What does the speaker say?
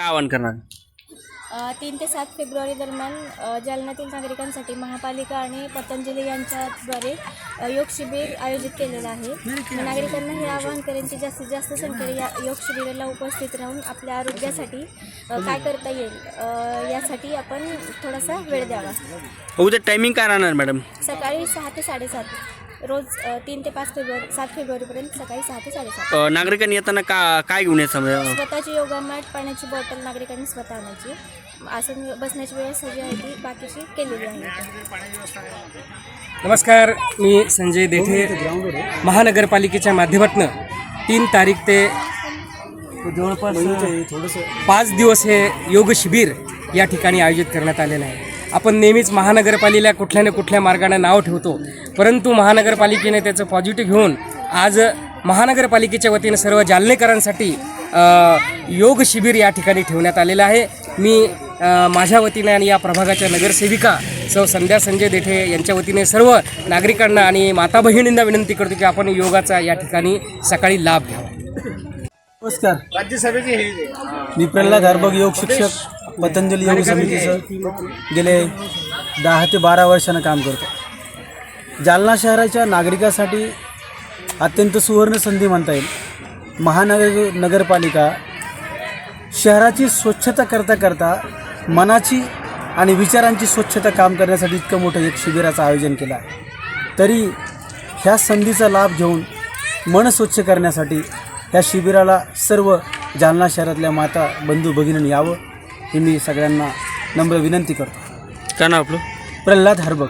काय आवाहन करणार? अ, तीन ते सात फेब्रुवारी दरम्यान अ, जालन्यातील नागरिकांसाठी महापालिका आणि पतंजली यांच्याद्वारे अ, योग शिबिर आयोजित केलेलं आहे. मी नागरिकांना हे आवाहन करेन की जास्तीत जास्त संख्येने या योग शिबिराला उपस्थित राहून आपल्या आरोग्यासाठी अ, काय करता येईल अ, यासाठी आपण थोडासा वेळ द्यावा. उद्या टायमिंग काय राहणार मॅडम सकाळी सहा ते साडेसात. रोज अ, तीन ते पाच फेब्रुवारी सात फेब्रुवारीपर्यंत सकाळी सहा ते साडेसात. अ, नागरिकांनी येताना का काय घेऊन यायचं म्हणजे स्वतःची योगा मॅट पाण्याची बॉटल नागरिकांनी स्वतः आणायची. आसन बसण्याची व्यवस्था जी आहे ती बाकीची केलेली आहे. नमस्कार मी संजय देठे महानगरपालिकेच्या माध्यमातून तीन तारीख ते जवळपास पाच दिवस हे योग शिबिर या ठिकाणी आयोजित करण्यात आलेलं आहे. आपण नेहमीच महानगरपालिकेला कुठल्या ना कुठल्या मार्गाने नाव ठेवतो. परंतु महानगरपालिकेने त्याचं पॉझिटिव्ह घेऊन आज महानगरपालिकेच्या वतीनं सर्व जालनेकरांसाठी योग शिबिर या ठिकाणी ठेवण्यात आलेलं आहे. मी माझ्या वतीने आणि या प्रभागाच्या नगरसेविका सौ संध्या संजय देठे यांच्या वतीने सर्व नागरिकांना आणि माता बहिणींना विनंती करतो की आपण योगाचा या ठिकाणी सकाळी लाभ घ्यावा. नमस्कार. मी प्रल्हाद हरबग योग शिक्षक पतंजली योग समितीचं गेले दहा ते बारा वर्षानं काम करतो. जालना शहराच्या नागरिकासाठी अत्यंत सुवर्ण संधी म्हणता येईल. महानगर नगरपालिका शहराची स्वच्छता करता करता मनाची आणि विचारांची स्वच्छता काम करण्यासाठी इतकं मोठं एक शिबिराचं आयोजन केलं आहे. तरी ह्या संधीचा लाभ घेऊन मन स्वच्छ करण्यासाठी ह्या शिबिराला सर्व जालना शहरातल्या माता बंधू भगिनींनी यावं. ही मी सगळ्यांना नम्र विनंती करतो. काय नाव आपलं? प्रल्हाद हरबग.